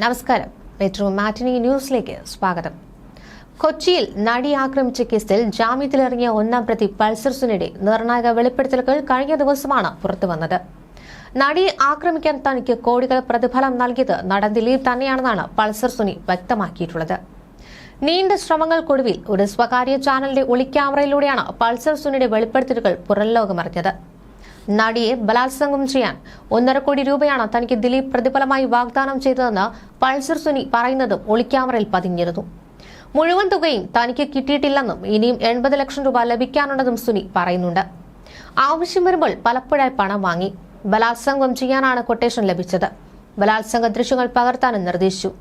നമസ്കാരം. മെട്രോ മാറ്റിനി ന്യൂസിലേക്ക് സ്വാഗതം. കൊച്ചിയിൽ നടി ആക്രമിച്ച കേസിൽ ജാമ്യത്തിലിറങ്ങിയ ഒന്നാം പ്രതി പൾസർ സുനിയുടെ നിർണായക വെളിപ്പെടുത്തലുകൾ കഴിഞ്ഞ ദിവസമാണ് പുറത്തുവന്നത് നടിയെ ആക്രമിക്കാൻ തനിക്ക് കോടികൾ പ്രതിഫലം നൽകിയത് നടൻ ദിലീപ് തന്നെയാണെന്നാണ് പൾസർ സുനി വ്യക്തമാക്കിയിട്ടുള്ളത്. നീണ്ട ശ്രമങ്ങൾക്കൊടുവിൽ ഒരു സ്വകാര്യ ചാനലിന്റെ ഒളിക്യാമറയിലൂടെയാണ് പൾസർ സുനിയുടെ വെളിപ്പെടുത്തലുകൾ പുറംലോകമറിഞ്ഞത്. നടിയെ ബലാത്സംഗം ചെയ്യാൻ ഒന്നര കോടി രൂപയാണ് തനിക്ക് ദിലീപ് പ്രതിഫലമായി വാഗ്ദാനം ചെയ്തതെന്ന് പൾസർ സുനി പറയുന്നതും ഒളിക്യാമറയിൽ പതിഞ്ഞിരുന്നു. മുഴുവൻ തുകയും തനിക്ക് കിട്ടിയിട്ടില്ലെന്നും ഇനിയും എൺപത് ലക്ഷം രൂപ ലഭിക്കാനുണ്ടെന്നും സുനി പറയുന്നുണ്ട്. ആവശ്യം വരുമ്പോൾ പലപ്പോഴായി പണം വാങ്ങി ബലാത്സംഗം ചെയ്യാനാണ് കൊട്ടേഷൻ ലഭിച്ചത്. ബലാത്സംഗ ദൃശ്യങ്ങൾ പകർത്താനും നിർദ്ദേശിച്ചു.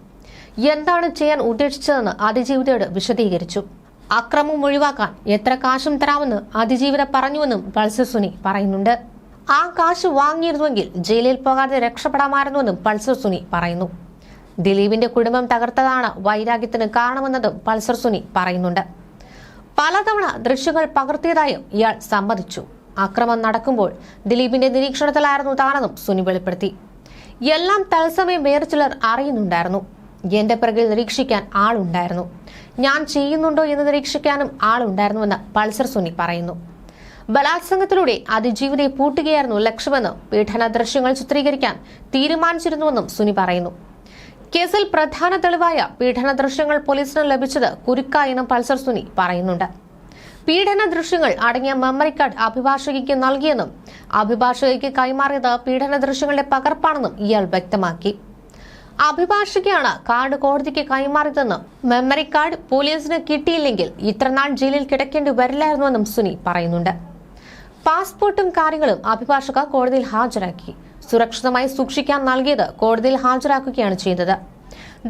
എന്താണ് ചെയ്യാൻ ഉദ്ദേശിച്ചതെന്ന് അതിജീവിതയോട് വിശദീകരിച്ചു. അക്രമം ഒഴിവാക്കാൻ എത്ര കാശും തരാമെന്ന് അതിജീവിത പറഞ്ഞുവെന്നും പൾസർ സുനി പറയുന്നുണ്ട്. ആ കാശ് വാങ്ങിയിരുന്നുവെങ്കിൽ ജയിലിൽ പോകാതെ രക്ഷപ്പെടാമായിരുന്നുവെന്നും പൾസർ സുനി പറയുന്നു. ദിലീപിന്റെ കുടുംബം തകർത്തതാണ് വൈരാഗ്യത്തിന് കാരണമെന്നതും പൾസർ സുനി പറയുന്നുണ്ട്. പലതവണ ദൃശ്യങ്ങൾ പകർത്തിയതായും ഇയാൾ സമ്മതിച്ചു. അക്രമം നടക്കുമ്പോൾ ദിലീപിന്റെ നിരീക്ഷണത്തിലായിരുന്നു താനെന്നും സുനി വെളിപ്പെടുത്തി. എല്ലാം തത്സമയം വേറെ ചിലർ അറിയുന്നുണ്ടായിരുന്നു. എന്റെ പിറകിൽ നിരീക്ഷിക്കാൻ ആളുണ്ടായിരുന്നു. ഞാൻ ചെയ്യുന്നുണ്ടോ എന്ന് നിരീക്ഷിക്കാനും ആളുണ്ടായിരുന്നുവെന്ന് പൾസർ സുനി പറയുന്നു. ബലാത്സംഗത്തിലൂടെ അതിജീവനെ പൂട്ടുകയായിരുന്നു ലക്ഷ്യമെന്ന് പീഡന ദൃശ്യങ്ങൾ ചിത്രീകരിക്കാൻ തീരുമാനിച്ചിരുന്നുവെന്നും സുനി പറയുന്നു. കേസിൽ പ്രധാന തെളിവായ പീഡന ദൃശ്യങ്ങൾ പോലീസിന് ലഭിച്ചത് കുരുക്കായെന്നും പൾസർ സുനി പറയുന്നുണ്ട്. പീഡന ദൃശ്യങ്ങൾ അടങ്ങിയ മെമ്മറി കാർഡ് അഭിഭാഷകയ്ക്ക് നൽകിയെന്നും അഭിഭാഷകയ്ക്ക് കൈമാറിയത് പീഡന ദൃശ്യങ്ങളുടെ പകർപ്പാണെന്നും ഇയാൾ വ്യക്തമാക്കി. അഭിഭാഷകയാണ് കാർഡ് കോടതിക്ക് കൈമാറിയതെന്നും മെമ്മറി കാർഡ് പോലീസിന് കിട്ടിയില്ലെങ്കിൽ ഇത്രനാൾ ജയിലിൽ കിടക്കേണ്ടി വരില്ലായിരുന്നുവെന്നും സുനി പറയുന്നുണ്ട്. പാസ്പോർട്ടും കാര്യങ്ങളും അഭിഭാഷക കോടതിയിൽ ഹാജരാക്കി. സുരക്ഷിതമായി സൂക്ഷിക്കാൻ നൽകിയത് കോടതിയിൽ ഹാജരാക്കുകയാണ് ചെയ്തത്.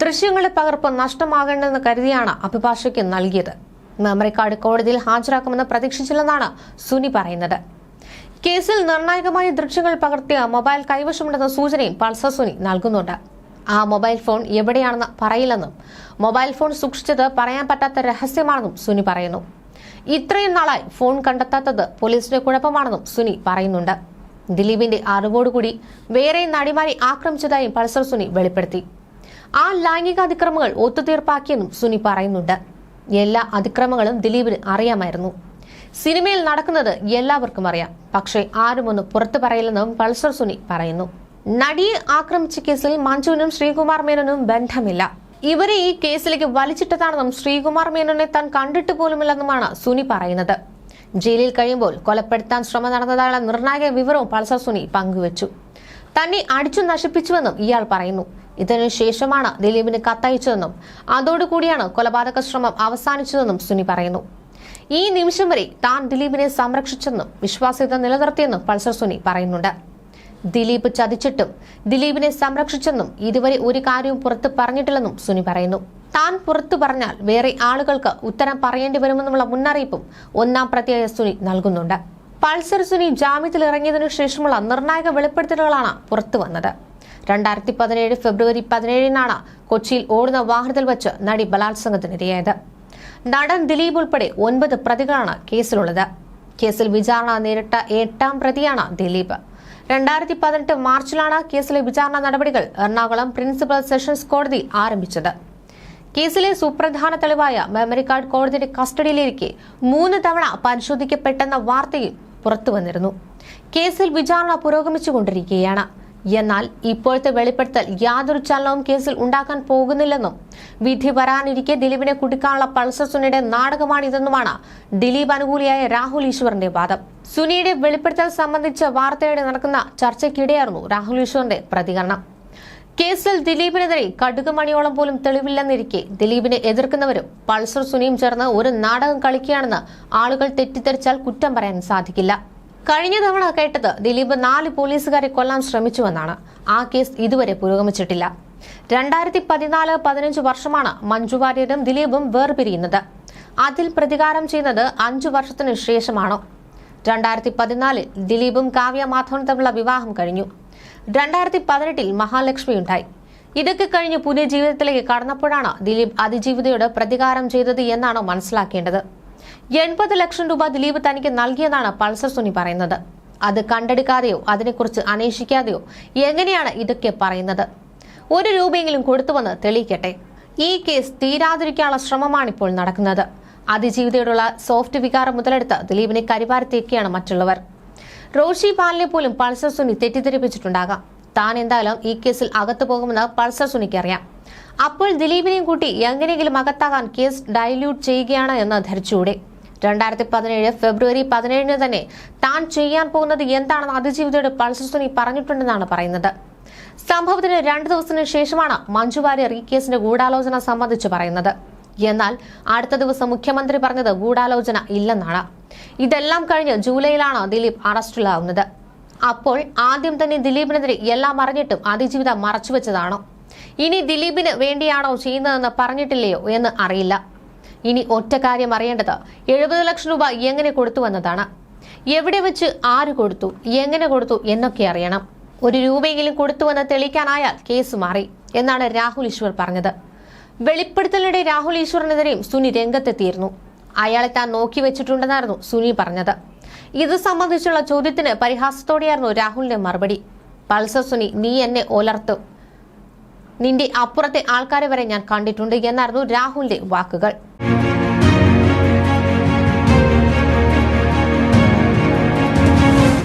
ദൃശ്യങ്ങളുടെ പകർപ്പ് നഷ്ടമാകേണ്ടെന്ന് കരുതിയാണ് അഭിഭാഷകൻ നൽകിയത്. മെമ്മറി കാർഡ് കോടതിയിൽ ഹാജരാക്കുമെന്ന് പ്രതീക്ഷിച്ചില്ലെന്നാണ് സുനി പറയുന്നത്. കേസിൽ നിർണായകമായ ദൃശ്യങ്ങൾ പകർത്തിയ മൊബൈൽ കൈവശമുണ്ടെന്ന സൂചനയും പൾസർ സുനി നൽകുന്നുണ്ട്. ആ മൊബൈൽ ഫോൺ എവിടെയാണെന്ന് പറയില്ലെന്നും മൊബൈൽ ഫോൺ സൂക്ഷിച്ചത് പറയാൻ പറ്റാത്ത രഹസ്യമാണെന്നും സുനി പറയുന്നു. ഇത്രയും നാളായി ഫോൺ കണ്ടെത്താത്തത് പോലീസിന്റെ കുഴപ്പമാണെന്നും സുനി പറയുന്നുണ്ട്. ദിലീപിന്റെ അറിവോടുകൂടി വേറെ നടിമാരെ ആക്രമിച്ചതായും പൾസർ സുനി വെളിപ്പെടുത്തി. ആ ലൈംഗിക അതിക്രമങ്ങൾ ഒത്തുതീർപ്പാക്കിയെന്നും സുനി പറയുന്നുണ്ട്. എല്ലാ അതിക്രമങ്ങളും ദിലീപിന് അറിയാമായിരുന്നു. സിനിമയിൽ നടക്കുന്നത് എല്ലാവർക്കും അറിയാം. പക്ഷേ ആരും ഒന്നും പുറത്തു പറയില്ലെന്നും പൾസർ സുനി പറയുന്നു. നടിയെ ആക്രമിച്ച കേസിൽ മഞ്ജുവിനും ശ്രീകുമാർ മേനോനും ബന്ധമില്ല. ഇവരെ ഈ കേസിലേക്ക് വലിച്ചിട്ടതാണെന്നും ശ്രീകുമാർ മേനോനെ താൻ കണ്ടിട്ട് പോലുമില്ലെന്നുമാണ് സുനി പറയുന്നത്. ജയിലിൽ കഴിയുമ്പോൾ കൊലപ്പെടുത്താൻ ശ്രമം നടന്നതായുള്ള നിർണായക വിവരവും പൾസർ സുനി പങ്കുവച്ചു. തന്നെ അടിച്ചു നശിപ്പിച്ചുവെന്നും ഇയാൾ പറയുന്നു. ഇതിനുശേഷമാണ് ദിലീപിന് കത്തയച്ചതെന്നും അതോടുകൂടിയാണ് കൊലപാതക ശ്രമം അവസാനിച്ചതെന്നും സുനി പറയുന്നു. ഈ നിമിഷം വരെ താൻ ദിലീപിനെ സംരക്ഷിച്ചെന്നും വിശ്വാസ്യത നിലനിർത്തിയെന്നും പൾസർ സുനി പറയുന്നുണ്ട്. ദിലീപ് ചതിച്ചിട്ടും ദിലീപിനെ സംരക്ഷിച്ചെന്നും ഇതുവരെ ഒരു കാര്യവും പുറത്ത് പറഞ്ഞിട്ടില്ലെന്നും സുനി പറയുന്നു. താൻ പുറത്തു പറഞ്ഞാൽ വേറെ ആളുകൾക്ക് ഉത്തരം പറയേണ്ടി വരുമെന്നുള്ള മുന്നറിയിപ്പും ഒന്നാം പ്രതിയായ സുനി നൽകുന്നുണ്ട്. പൾസർ സുനി ജാമ്യത്തിൽ ഇറങ്ങിയതിനു ശേഷമുള്ള നിർണായക വെളിപ്പെടുത്തലുകളാണ് പുറത്തു വന്നത്. രണ്ടായിരത്തി പതിനേഴ് ഫെബ്രുവരി പതിനേഴിനാണ് കൊച്ചിയിൽ ഓടുന്ന വാഹനത്തിൽ വെച്ച് നടി ബലാത്സംഗത്തിനിരയായത്. നടൻ ദിലീപ് ഉൾപ്പെടെ ഒൻപത് പ്രതികളാണ് കേസിലുള്ളത്. കേസിൽ വിചാരണ നേരിട്ട എട്ടാം പ്രതിയാണ് ദിലീപ്. രണ്ടായിരത്തി പതിനെട്ട് മാർച്ചിലാണ് കേസിലെ വിചാരണ നടപടികൾ എറണാകുളം പ്രിൻസിപ്പൽ സെഷൻസ് കോടതി ആരംഭിച്ചത്. കേസിലെ സുപ്രധാന തെളിവായ മെമ്മറി കാർഡ് കോടതിയുടെ കസ്റ്റഡിയിലിരിക്കെ മൂന്ന് തവണ പരിശോധിക്കപ്പെട്ടെന്ന വാർത്തയും പുറത്തുവന്നിരുന്നു. കേസിൽ വിചാരണ പുരോഗമിച്ചുകൊണ്ടിരിക്കുകയാണ് എന്നാൽ ഇപ്പോഴത്തെ വെളിപ്പെടുത്തൽ യാതൊരു ചലനവും കേസിൽ ഉണ്ടാക്കാൻ പോകുന്നില്ലെന്നും വിധി വരാനിരിക്കെ ദിലീപിനെ കുടിക്കാനുള്ള പൾസർ സുനിയുടെ നാടകമാണിതെന്നുമാണ് ദിലീപ് അനുകൂലിയായ രാഹുൽ ഈശ്വറിന്റെ വാദം. സുനിയുടെ വെളിപ്പെടുത്തൽ സംബന്ധിച്ച വാർത്തയോടെ നടക്കുന്ന ചർച്ചയ്ക്കിടെയായിരുന്നു രാഹുൽ ഈശ്വറിന്റെ പ്രതികരണം. കേസിൽ ദിലീപിനെതിരെ കടുകുമണിയോളം പോലും തെളിവില്ലെന്നിരിക്കെ ദിലീപിനെ എതിർക്കുന്നവരും പൾസർ സുനിയും ചേർന്ന് ഒരു നാടകം കളിക്കുകയാണെന്ന് ആളുകൾ തെറ്റിദ്ധരിച്ചാൽ കുറ്റം പറയാൻ സാധിക്കില്ല. കഴിഞ്ഞ തവണ കേട്ടത് ദിലീപ് നാല് പോലീസുകാരെ കൊല്ലാൻ ശ്രമിച്ചുവെന്നാണ്. ആ കേസ് ഇതുവരെ പുരോഗമിച്ചിട്ടില്ല. രണ്ടായിരത്തി പതിനാല് പതിനഞ്ച് വർഷമാണ് മഞ്ജു വാര്യരും ദിലീപും വേർപിരിയുന്നത്. അതിൽ പ്രതികാരം ചെയ്യുന്നത് അഞ്ചു വർഷത്തിനു ശേഷമാണോ? രണ്ടായിരത്തി പതിനാലിൽ ദിലീപും കാവ്യ മാധവനും തമ്മിലുള്ള വിവാഹം കഴിഞ്ഞു. രണ്ടായിരത്തി പതിനെട്ടിൽ മഹാലക്ഷ്മി ഉണ്ടായി. ഇതൊക്കെ കഴിഞ്ഞ് പുതിയ ജീവിതത്തിലേക്ക് കടന്നപ്പോഴാണ് ദിലീപ് അതിജീവിതയോട് പ്രതികാരം ചെയ്തത് എന്നാണ് മനസ്സിലാക്കേണ്ടത്. എൺപത് ലക്ഷം രൂപ ദിലീപ് തനിക്ക് നൽകിയെന്നാണ് പൾസർ സുനി പറയുന്നത്. അത് കണ്ടെടുക്കാതെയോ അതിനെക്കുറിച്ച് അന്വേഷിക്കാതെയോ എങ്ങനെയാണ് ഇതൊക്കെ പറയുന്നത്? ഒരു രൂപയെങ്കിലും കൊടുത്തുവെന്ന് തെളിയിക്കട്ടെ? ഈ കേസ് തീരാതിരിക്കാനുള്ള ശ്രമമാണിപ്പോൾ നടക്കുന്നത്. അതിജീവിതയോടുള്ള സോഫ്റ്റ് വികാരം മുതലെടുത്ത് ദിലീപിനെ കരിവാരത്തേക്കാണ് മറ്റുള്ളവർ. റോഷി പാലിനെ പോലും പൾസർ സുനി തെറ്റിദ്ധരിപ്പിച്ചിട്ടുണ്ടാകാം. താൻ എന്തായാലും ഈ കേസിൽ അകത്തു പോകുമെന്ന് പൾസർ സുനിക്ക് അറിയാം. അപ്പോൾ ദിലീപിനെയും കൂട്ടി എങ്ങനെയെങ്കിലും അകത്താകാൻ കേസ് ഡൈല്യൂട്ട് ചെയ്യുകയാണ് എന്ന് ധരിച്ചുകൂടെ? രണ്ടായിരത്തി പതിനേഴ് ഫെബ്രുവരി പതിനേഴിന് തന്നെ താൻ ചെയ്യാൻ പോകുന്നത് എന്താണെന്ന് അതിജീവിതയുടെ പൾസർ സുനി പറഞ്ഞിട്ടുണ്ടെന്നാണ് പറയുന്നത്. സംഭവത്തിന് രണ്ടു ദിവസത്തിന് ശേഷമാണ് മഞ്ജു വാര്യർ ഈ കേസിന്റെ ഗൂഢാലോചന സംബന്ധിച്ച് പറയുന്നത്. എന്നാൽ അടുത്ത ദിവസം മുഖ്യമന്ത്രി പറഞ്ഞത് ഗൂഢാലോചന ഇല്ലെന്നാണ്. ഇതെല്ലാം കഴിഞ്ഞ് ജൂലൈയിലാണ് ദിലീപ് അറസ്റ്റിലാവുന്നത് അപ്പോൾ ആദ്യം തന്നെ ദിലീപിനെതിരെ എല്ലാം അറിഞ്ഞിട്ടും അതിജീവിതം മറച്ചുവെച്ചതാണോ ഇനി ദിലീപിന് വേണ്ടിയാണോ ചെയ്യുന്നതെന്ന് പറഞ്ഞിട്ടില്ലയോ എന്ന് അറിയില്ല. ഇനി ഒറ്റ കാര്യം അറിയേണ്ടത് എഴുപത് ലക്ഷം രൂപ എങ്ങനെ കൊടുത്തുവെന്നതാണ് എവിടെ വെച്ച് ആര് കൊടുത്തു എങ്ങനെ കൊടുത്തു എന്നൊക്കെ അറിയണം. ഒരു രൂപയെങ്കിലും കൊടുത്തുവെന്ന് തെളിയിക്കാനായാൽ കേസ് മാറി എന്നാണ് രാഹുൽ ഈശ്വർ പറഞ്ഞത്. വെളിപ്പെടുത്തലിനിടെ രാഹുൽ ഈശ്വറിനെതിരെയും സുനി രംഗത്തെത്തിയിരുന്നു. അയാളെ താൻ നോക്കി വെച്ചിട്ടുണ്ടെന്നായിരുന്നു സുനി പറഞ്ഞത്. ഇത് സംബന്ധിച്ചുള്ള ചോദ്യത്തിന് പരിഹാസത്തോടെയായിരുന്നു രാഹുലിന്റെ മറുപടി. പൾസർ സുനി നീ എന്നെ ഒലർത്തും. നിന്റെ അപ്പുറത്തെ ആൾക്കാരെ വരെ ഞാൻ കണ്ടിട്ടുണ്ട് എന്നായിരുന്നു രാഹുലിന്റെ വാക്കുകൾ.